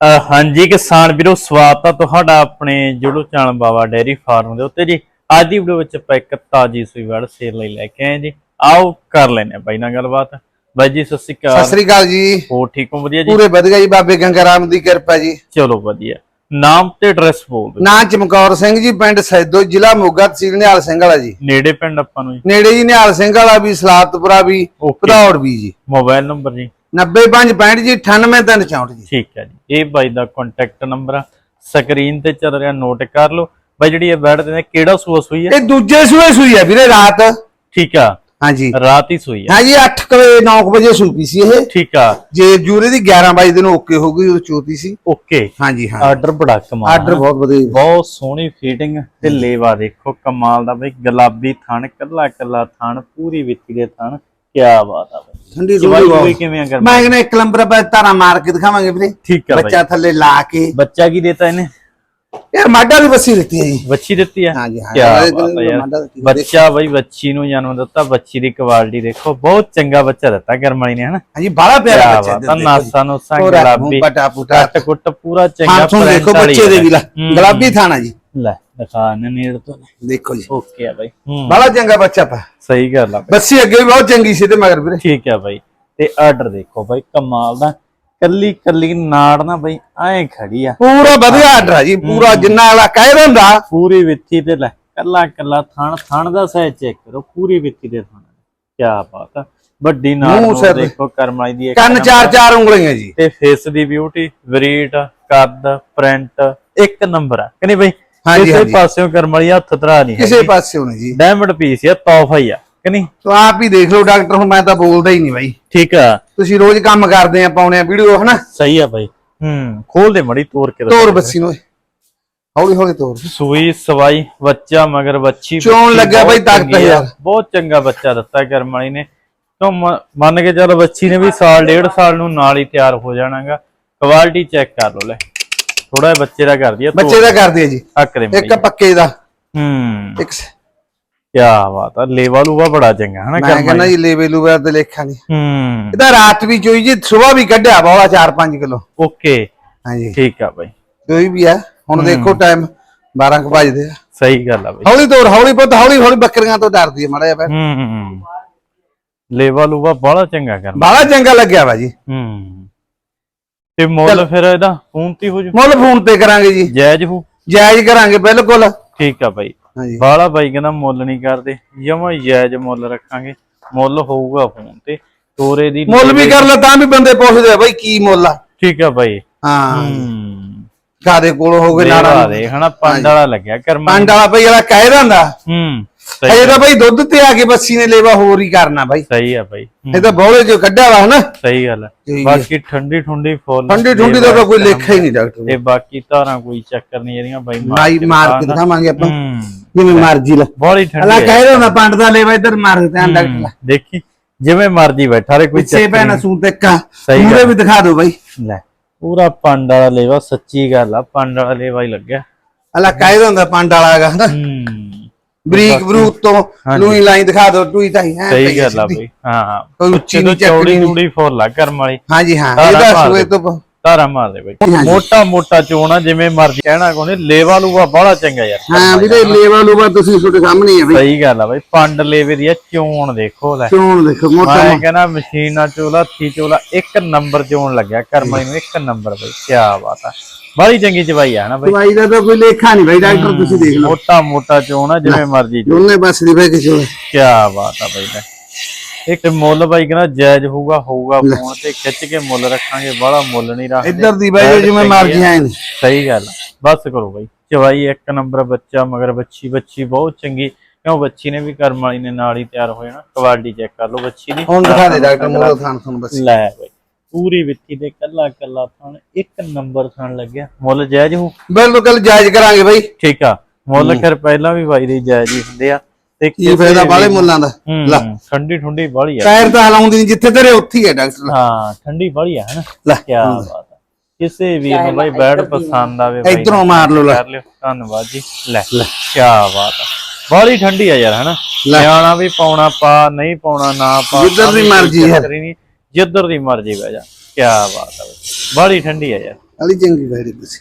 ਹਾਂਜੀ ਕਿਸਾਨ ਵੀਰੋ ਸਵਾਗਤ ਆ ਤੁਹਾਡਾ ਆਪਣੇ ਜੁੜੋ ਚੈਨਲ ਬਾਬਾ ਡੇਰੀ ਫਾਰਮ ਦੇ ਉੱਤੇ ਜੀ। ਅੱਜ ਦੀ ਵੀਡੀਓ ਵਿੱਚ ਆਪਾਂ ਇੱਕ ਤਾਜੀ ਸੂਈ ਵੜ ਸੇਲ ਲਈ ਲੈ ਕੇ ਆਏ ਜੀ। ਆਓ ਕਰ ਲੈਨੇ ਬਾਈ ਨਾਲ ਗੱਲਬਾਤ। ਬਾਈ ਜੀ ਸਤਿ ਸ਼੍ਰੀ ਸਤਿ ਅਕਾਲ ਸ੍ਰੀ ਅਕਾਲ ਜੀ। ਹੋਰ ਠੀਕ ਹੋ? ਵਧੀਆ ਜੀ? ਪੂਰੇ ਵਧੀਆ ਜੀ ਬਾਬੇ ਗੰਗਾ ਰਾਮ ਦੀ ਕਿਰਪਾ ਜੀ। ਚਲੋ ਵਧੀਆ। ਨਾਮ ਤੇ ਐਡਰੈਸ ਬੋਲ ਦਿਓ। ਨਾਂ ਚਮਕੌਰ ਸਿੰਘ ਜੀ ਪਿੰਡ ਸੈਦੋ ਜ਼ਿਲ੍ਹਾ ਮੋਗਾ ਤਹਿਸੀਲ ਨਿਹਾਲ ਸਿੰਘ ਵਾਲਾ ਜੀ। ਨੇੜੇ ਪਿੰਡ ਆਪਾਂ ਨੂੰ ਜੀ? ਨੇੜੇ ਜੀ ਨਿਹਾਲ ਸਿੰਘ ਵਾਲਾ ਵੀ ਸਲਾਤਪੁਰਾ ਵੀ ਭਦੌੜ ਵੀ ਜੀ। ਮੋਬਾਈਲ ਨੰਬਰ ਜੀ। 9565 ਜੀ 98364 ਜੀ। ਠੀਕ ਹੈ ਜੀ। ਇਹ ਬਾਈ ਦਾ ਕੰਟੈਕਟ ਨੰਬਰ ਆ। ਸਕਰੀਨ ਤੇ ਚੱਲ ਰਿਹਾ ਨੋਟ ਕਰ ਲਓ। ਬਾਈ ਜਿਹੜੀ ਇਹ ਬੈਠ ਦੇ ਕਿਹੜਾ ਸੂਆ ਸੂਈ ਹੈ? ਇਹ ਦੂਜੇ ਸੂਏ ਸੂਈ ਹੈ ਵੀਰੇ ਰਾਤ। ਠੀਕ ਆ। ਹਾਂਜੀ। ਰਾਤ ਹੀ ਸੂਈ ਹੈ। ਹਾਂ ਜੀ 8 ਵਜੇ 9 ਵਜੇ ਸੂਪੀ ਸੀ ਇਹ। ਠੀਕ ਆ। ਜੇ ਜੂਰੇ ਦੀ 11 ਵਜੇ ਦਿਨ ਓਕੇ ਹੋ ਗਈ ਉਹ ਚੋਤੀ ਸੀ। ਓਕੇ। ਹਾਂਜੀ ਹਾਂ। ਆਰਡਰ ਬੜਾ ਕਮਾਲ ਆਰਡਰ ਬਹੁਤ ਵਧੀਆ। ਬਹੁਤ ਸੋਹਣੀ ਫੀਟਿੰਗ ਤੇ ਲੇਵਾ ਦੇਖੋ ਕਮਾਲ ਦਾ ਬਈ। ਗੁਲਾਬੀ ਥਣ ਕੱਲਾ ਕੱਲਾ ਥਣ ਪੂਰੀ ਵਿੱਤੀ ਦੇ ਥਣ। ਕੀ ਬਾਤ ਆ ਬਈ। ਠੰਡੀ ਜਵਾਈ ਰੂਹ ਹੋਈ ਕਿਵੇਂ ਅਗਰ ਮੈਂ ਕਹਿੰਦਾ ਇੱਕ ਨੰਬਰ ਪਰ ਤਾਰਾ ਮਾਰ ਕੇ ਦਿਖਾਵਾਂਗੇ ਵੀਰੇ। ਠੀਕ ਆ ਬੱਚਾ ਥੱਲੇ ਲਾ ਕੇ। ਬਈ ਬੱਚਾ ਕੀ ਦੇਤਾ ਇਹਨੇ? ਯਾਰ ਮਾਡਾ ਵੀ ਬੱਸੀ ਦਿੱਤੀ ਹੈ ਜੀ। ਬੱਚੀ ਦਿੱਤੀ ਆ? ਹਾਂਜੀ ਹਾਂ ਕੀ ਇਹ ਬਾਤ ਆ ਯਾਰ। ਮਾਡਾ ਦਿੱਤੀ। ਹੈ। ਬੱਚਾ ਬਈ ਬੱਚੀ ਨੂੰ ਜਨਮ ਦਿੱਤਾ ਬੱਚੀ ਦੀ ਕੁਆਲਿਟੀ ਦੇਖੋ ਬਹੁਤ ਚੰਗਾ ਬੱਚਾ ਦਿੱਤਾ ਕਰਮਾਈ ਨੇ ਹਨਾ? ਹਾਂਜੀ ਬੜਾ ਪਿਆਰਾ ਕਿਆ ਬੱਚਾ ਬਾਤ ਆ, ਨਾਸਾਂ ਨੂਸਾਂ ਪੂਰਾ ਗੁਲਾਬੀ ਪਟਾ ਪੁਟਾ ਕੱਟ ਕੁੱਟ ਪੂਰਾ ਚੰਗਾ ਹਾਂ ਸੁਣ ਦੇਖੋ print ਵਾਲੀ ਬੱਚੇ ਦੇ ਵੀ ਲਾ ਹੂੰ। ਗੁਲਾਬੀ ਥਾਣਾ ਜੀ। ਲੈ ਦਿਖਾ ਨੇੜ ਤੋਂ। ਦੇਖੋ ਜੀ। ਓਕੇ ਆ ਬਾਈ। ਹੂੰ। ਬੜਾ ਚੰਗਾ ਬੱਚਾ ਪਾ ਸਹੀ ਗੱਲ ਆ ਬਾਈ। ਬੱਸੀ ਅੱਗੇ ਵੀ ਬਹੁਤ ਚੰਗੀ ਸੀ ਤੇ ਮਗਰ ਵੀਰੇ। ਠੀਕ ਹੈ ਬਾਈ। ਤੇ ਆਰਡਰ ਦੇਖੋ ਬਾਈ ਕਮਾਲ ਦਾ। ਕੱਲੀ ਕੱਲੀ ਨਾੜ ਨਾ ਬਾਈ ਐਂ ਖੜੀ ਆ। ਪੂਰਾ ਵਧੀਆ ਆਰਡਰ ਆ ਜੀ ਪੂਰਾ ਜਿੰਨਾ ਵਾਲਾ ਕਹਿ ਦਿੰਦਾ ਪੂਰੀ ਵਿੱਥੀ ਤੇ ਲੈ ਕੱਲਾ ਕੱਲਾ ਥਣ ਥਣ ਦਾ ਸਾਈਜ਼ ਚੈੱਕ ਕਰੋ ਪੂਰੀ ਵਿੱਥੀ ਦੇ ਥਣ। ਕੀ ਬਾਤ ਆ। ਵੱਡੀ ਨਾੜ ਮੂੰਹ ਨੂੰ ਸਿਰ। ਦੇਖੋ ਕਰਮਾਈ ਦੀ ਇੱਕ ਕੰਨ। ਚਾਰ ਚਾਰ ਉਂਗਲੀਆਂ ਜੀ। ਤੇ ਫੇਸ ਦੀ ਬਿਊਟੀ ਵਰੀਟ ਕੱਦ ਪ੍ਰਿੰਟ ਇੱਕ ਨੰਬਰ ਆ। ਕਿ ਨਹੀਂ ਬਾਈ ਹਾਂਜੀ, ਕਿਸੇ ਹਾਂਜੀ। ਪਾਸਿਓਂ ਕਰਮਾਈ ਹੱਥ ਧਰਾ ਨਹੀਂ ਕਿਸੇ ਪਾਸੇ ਹੋਣੇ ਜੀ। ਡਾਇਮੰਡ ਪੀਸ ਆ ਤੋਹਫਾ ਹੀ ਆ ਕਿ ਨਹੀਂ? ਤੋ ਆਪ ਹੀ ਦੇਖ ਲਓ ਡਾਕਟਰ ਹੁਣ ਮੈਂ ਤਾਂ ਬੋਲਦਾ ਹੀ ਨਹੀਂ ਬਾਈ। ਠੀਕ ਆ। ਤੁਸੀਂ ਰੋਜ਼ ਕੰਮ ਕਰਦੇ ਆ ਪਾਉਣੇ ਆ ਵੀਡੀਓ ਹਨਾ? ਸਹੀ ਆ ਬਾਈ। ਹੂੰ ਖੋਲ ਦੇ ਮੜੀ ਤੋੜ ਕੇ। ਤੋਰ ਬੱਸੀ ਨੂੰ ਹੌਲੀ ਹੌਲੀ ਤੋਰ। ਸੂਈ ਸਵਾਈ ਬੱਚਾ ਮਗਰ ਬੱਚੀ ਚੋਣ ਬੱਚੀ ਲੱਗਿਆ ਬਹੁਤ ਬਈ ਤਾਕਤ ਚੰਗੀ ਆ, ਯਾਰ। ਬਹੁਤ ਚੰਗਾ ਬੱਚਾ ਦਿੱਤਾ ਕਰਮ ਵਾਲੀ ਨੇ। ਤੋਂ ਮੰਨ ਕੇ ਚੱਲ ਬੱਚੀ ਨੇ ਵੀ ਸਾਲ ਡੇਢ ਸਾਲ ਨੂੰ ਨਾਲ ਹੀ ਤਿਆਰ ਹੋ ਜਾਣਾਗਾ। ਕੁਆਲਿਟੀ ਚੈੱਕ ਕਰ ਲਓ ਲੈ। ਥੋੜਾ ਬੱਚੇ ਦਾ ਕਰਦੀ ਆ ਬੱਚੇ ਦਾ ਕਰਦੇ ਆ ਜੀ। ਹੱਕ ਦੇ ਇੱਕ ਪੱਕੇ ਦਾ। ਹੂੰ। ਇੱਕ ਕੀ ਬਾਤ ਆ ਲੇਵਾ ਲੂਵਾ ਬੜਾ ਚੰਗਾ ਹਨਾ ਮੈਂ ਕਹਿੰਦਾ ਜੀ ਲੇਵੇ ਲੂਵੇ ਤੇ ਲੇਖਾਂ ਨਹੀਂ। ਹੂੰ। ਇਹਦਾ ਰਾਤ ਵੀ ਚੋਈ ਜੀ ਸਵੇਰ ਵੀ ਕੱਢਿਆ ਬਾਵਾ 4-5 ਕਿਲੋ। ਓਕੇ। ਹਾਂਜੀ। ਠੀਕ ਆ ਬਾਈ। ਕੋਈ ਵੀ ਆ ਹੁਣ ਦੇਖੋ ਟਾਈਮ 12 ਕੁ ਵੱਜਦੇ ਆ। ਸਹੀ ਗੱਲ ਆ ਬਾਈ। ਹੌਲੀ ਤੋਰ ਹੌਲੀ ਪੁੱਤ ਹੌਲੀ ਹੌਲੀ ਬੱਕਰੀਆਂ ਤੋਂ ਡਰਦੀ ਹੈ ਮਾੜਾ ਜਿਹਾ ਹੂੰ ਹੂੰ, ਹੂੰ ਲੇਵਾ ਲੂਵਾ ਬੜਾ ਚੰਗਾ ਕਰਮ। ਬਾਲਾ ਚੰਗਾ ਲੱਗਿਆ ਵਾ ਜੀ। ਹੂੰ। ਤੇ ਮੁੱਲ ਫਿਰ ਇਹਦਾ ਫੋਨ ਤੇ ਹੀ ਜੂ। ਮੁੱਲ ਫੋਨ ਤੇ ਕਰਾਂਗੇ ਜੀ। ਜਾਇਜ਼ ਹੋ। ਜਾਇਜ਼ ਕਰਾਂਗੇ ਬਿਲਕੁਲ। ਠੀਕ ਆ ਬਾਈ। ਹਾਂਜੀ। ਬਾਲਾ ਬਾਈ ਕਹਿੰਦਾ ਮੁੱਲ ਨਹੀਂ ਕਰਦੇ। ਜਮਾ ਜਾਇਜ਼ ਮੁੱਲ ਰੱਖਾਂਗੇ। ਮੁੱਲ ਹੋਊਗਾ ਫੋਨ ਤੇ। ਤੋਰੇ ਦੀ ਮੁੱਲ ਵੀ ਕਰ ਲੈ ਤਾਂ ਵੀ ਬੰਦੇ ਪੁੱਛਦੇ ਆ ਬਈ ਕੀ ਮੁੱਲ ਆ। ਠੀਕ ਆ ਬਾਈ। ਹਾਂ। ਕਾਦੇ ਕੋਲ ਹੋ ਗਏ ਨਾਰਾ ਦੇ ਹਨਾ ਪੰਡ ਵਾਲਾ ਲੱਗਿਆ ਕਰਮਾ ਪੰਡ ਵਾਲਾ ਬਈ ਜਿਹੜਾ ਕਹਿ ਦਿੰਦਾ। ਹੂੰ। ਸਹੀ ਅਜੇ ਤਾਂ ਬਈ ਦੁੱਧ ਤੇ ਆ ਕੇ ਬੱਸੀ ਨੇ ਲੇਵਾ ਹੋਰ ਹੀ ਕਰਨਾ ਬਾਈ। ਸਹੀ ਆ ਬਾਈ। ਹੂੰ, ਇਹ ਤਾਂ ਬੋਲੇ ਜੋ ਕੱਢਿਆ ਵਾ ਹਨਾ? ਸਹੀ ਗੱਲ ਜੀ। ਬਾਕੀ ਠੰਡੀ ਠੰਡੀ ਫੁੱਲ ਠੰਡੀ ਠੰਡੀ ਦਾ ਕੋਈ ਲੇਖਾ ਹੀ ਨਹੀਂ ਡਾਕਟਰ ਤੇ ਬਾਕੀ ਧਾਰਾਂ ਕੋਈ ਚੱਕਰ ਨਹੀਂ ਜਿਹੜੀਆਂ ਬਾਈ ਮਾਈ ਮਾਰ ਕੇ ਦਿਖਾਵਾਂਗੇ ਆਪਾਂ। ਹੂੰ। ਜਿਵੇਂ ਮਰਜ਼ੀ ਲਾ। ਬੜੀ ਅਲਾ ਠੰਡੀ ਕਹਿ ਦਿੰਦਾ ਪੰਡ ਦਾ ਲੇਵਾ ਇੱਧਰ ਮਾਰ ਤੇ ਡਾਕਟਰ ਦੇਖੀ ਜਿਵੇਂ ਮਰਜ਼ੀ ਬੈਠਾ ਰੇ ਕੋਈ ਪਿੱਛੇ ਚੱਕਰ ਸੂ ਕਾ ਸਹੀ ਮੂਰੇ ਗੱਲ। ਵੀ ਦਿਖਾ ਦਿਓ ਬਾਈ। ਲੈ ਪੂਰਾ ਪੰਡ ਵਾਲਾ ਲੇਵਾ ਸੱਚੀ ਗੱਲ ਆ ਪੰਡ ਵਾਲਾ ਲੇਵਾ ਹੀ ਲੱਗਿਆ। ਅਲਾ ਕਹਿ ਦਿੰਦਾ ਪੰਡ ਵਾਲਾ ਹੈਗਾ ਹਨਾ? ਹੂੰ। ਬਰੀਕ ਬਰੂਕ ਤੋਂ ਲੂਈ ਲਾਈਨ ਦਿਖਾ ਦਿਓ ਟੂਈ ਢਾਈ ਹੈ ਸਹੀ ਗੱਲ ਆ ਬਈ ਹਾਂ। ਕੋਈ ਉੱਚੀ ਨਹੀਂ ਚੌੜੀ ਚੂੜੀ ਫੁੱਲ ਆ ਕਰਮ ਵਾਲੀ ਹਾਂਜੀ ਹਾਂ ਇਹਦਾ ਸੂਏ ਦੇ। ਤੋਂ ਧਾਰਾ ਮਾਰ ਦੇ ਬਈ। ਮੋਟਾ ਮੋਟਾ ਚੋਣਾ ਜਿਵੇਂ ਮਰਜ਼ੀ ਕਹਿਣਾ ਕੋਨੇ ਲੇਵਾ ਲੂਵਾ ਬੜਾ ਚੰਗਾ ਯਾਰ। ਹਾਂ ਵੀਰੇ ਲੇਵਾ ਲੂਵਾ ਤੁਸੀਂ ਤੁਹਾਡੇ ਸਾਹਮਣੇ ਹੀ ਆ ਬਈ। ਸਹੀ ਗੱਲ ਆ ਬਈ ਪੰਡ ਲੇਵੇ ਦੀ ਆ ਚੋਣ ਦੇਖੋ ਲੈ। ਚੋਣ ਦੇਖੋ ਮੋਟਾ ਮੈਂ ਕਹਿੰਦਾ ਮਸ਼ੀਨਾਂ ਚੋਲਾ ਥੀ ਚੋਲਾ ਇੱਕ ਨੰਬਰ ਚੋਣ ਲੱਗਿਆ ਕਰਮਾਈ ਨੂੰ ਇੱਕ ਨੰਬਰ ਬਈ ਕੀ ਬਾਤ ਆ। ਬੜੀ ਚੰਗੀ ਚਵਾਈ ਆ ਨਾ ਬਈ। ਦਵਾਈ ਦਾ ਤਾਂ ਕੋਈ ਲੇਖਾ ਨਹੀਂ ਬਾਈ ਡਾਕਟਰ ਤੁਸੀਂ ਦੇਖ ਲਓ। ਮੋਟਾ ਮੋਟਾ ਚੋਣ ਆ ਜਿਵੇਂ ਮਰਜ਼ੀ ਦੋਨੇ ਪਾਸੇ ਦੀ ਬੈ ਕੇ ਕੀ ਬਾਤ ਆ ਬਈ ਇੱਕ ਮੁੱਲ ਬਾਈ ਕਹਿੰਦਾ ਜਾਇਜ਼ ਹੋਊਗਾ ਹੋਊਗਾ ਫੋਨ ਤੇ ਖਿੱਚ ਕੇ ਮੁੱਲ ਰੱਖਾਂਗੇ ਬੜਾ ਮੁੱਲ ਨਹੀਂ ਰੱਖਦੇ। ਇੱਧਰ ਦੀ ਬਾਈ ਜਿਵੇਂ ਮਰਜ਼ੀ ਆਏ ਨੇ। ਸਹੀ ਗੱਲ। ਬਸ ਕਰੋ ਬਾਈ। ਚਵਾਈ ਇੱਕ ਨੰਬਰ ਬੱਚਾ ਮਗਰ ਬੱਚੀ ਬੱਚੀ ਬਹੁਤ ਚੰਗੀ। ਕਿਉਂ ਬੱਚੀ ਨੇ ਵੀ ਕਰਮ ਵਾਲੀ ਨੇ ਨਾਲ ਹੀ ਤਿਆਰ ਹੋ ਜਾਣਾ। ਕੁਆਲਿਟੀ ਚੈੱਕ ਕਰ ਲਓ ਬੱਚੀ ਦੀ। ਹੁਣ ਦਿਖਾ ਦੇ ਡਾਕਟਰ ਮੋੜਾ ਥਾਨ ਤੁਹਾਨੂੰ ਬਸ ਲੈ ਬਾਈ। ਪੂਰੀ ਵਿੱਥੀ ਦੇ ਕੱਲਾ ਕੱਲਾ ਥਣ ਇੱਕ ਨੰਬਰ ਥਣ ਲੱਗਿਆ। ਮੁੱਲ ਜਾਇਜ਼ ਹੋ ਬਿਲਕੁਲ ਜਾਇਜ਼ ਕਰਾਂਗੇ ਬਾਈ। ਠੀਕ ਆ। ਮੁੱਲ ਫਿਰ ਪਹਿਲਾਂ ਵੀ ਬਾਈ ਦੇ ਜਾਇਜ਼ ਹੀ ਹੁੰਦੇ ਆ। ਤੇ ਕੀ ਫਾਇਦਾ ਬਾਲੇ ਮੁੱਲਾਂ ਦਾ? ਲਾ। ਠੰਡੀ ਠੰਡੀ ਬਾਲੀ ਆ। ਪੈਰ ਤਾਂ ਹਲਾਉਂਦੀ ਨਹੀਂ ਜਿੱਥੇ ਤੇਰੇ ਉੱਥੇ ਹੀ ਹੈ ਡਾਕਟਰ ਹਾਂ ਠੰਡੀ ਬਾਲੀ ਆ ਹਨਾ? ਲੈ। ਕੀ ਬਾਤ ਆ। ਕਿਸੇ ਵੀ ਨੂੰ ਬਾਈ ਬੈਡ ਪਸੰਦ ਆਵੇ ਬਾਈ ਇਧਰੋਂ ਮਾਰ ਲਓ ਲੈ। ਕਰ ਲਿਓ। ਧੰਨਵਾਦ ਜੀ। ਲੈ ਕੀ ਬਾਤ ਆ। ਬਾਲੀ ਠੰਡੀ ਆ ਯਾਰ ਹਨਾ? ਨਿਆਣਾ ਵੀ ਪਾਉਣਾ ਪਾ ਨਹੀਂ ਪਾਉਣਾ ਨਾ ਪਾ ਜਿੱਧਰ ਦੀ ਮਰਜ਼ੀ ਹੈ। ਜਿੱਧਰ ਦੀ ਮਰਜ਼ੀ ਬਹਿ ਜਾ। ਕੀ ਬਾਤ ਆ ਬਾਲੀ ਠੰਡੀ ਆ ਯਾਰ। ਅਲੀ ਚੰਗੀ ਵੈੜੀ ਬਸੀ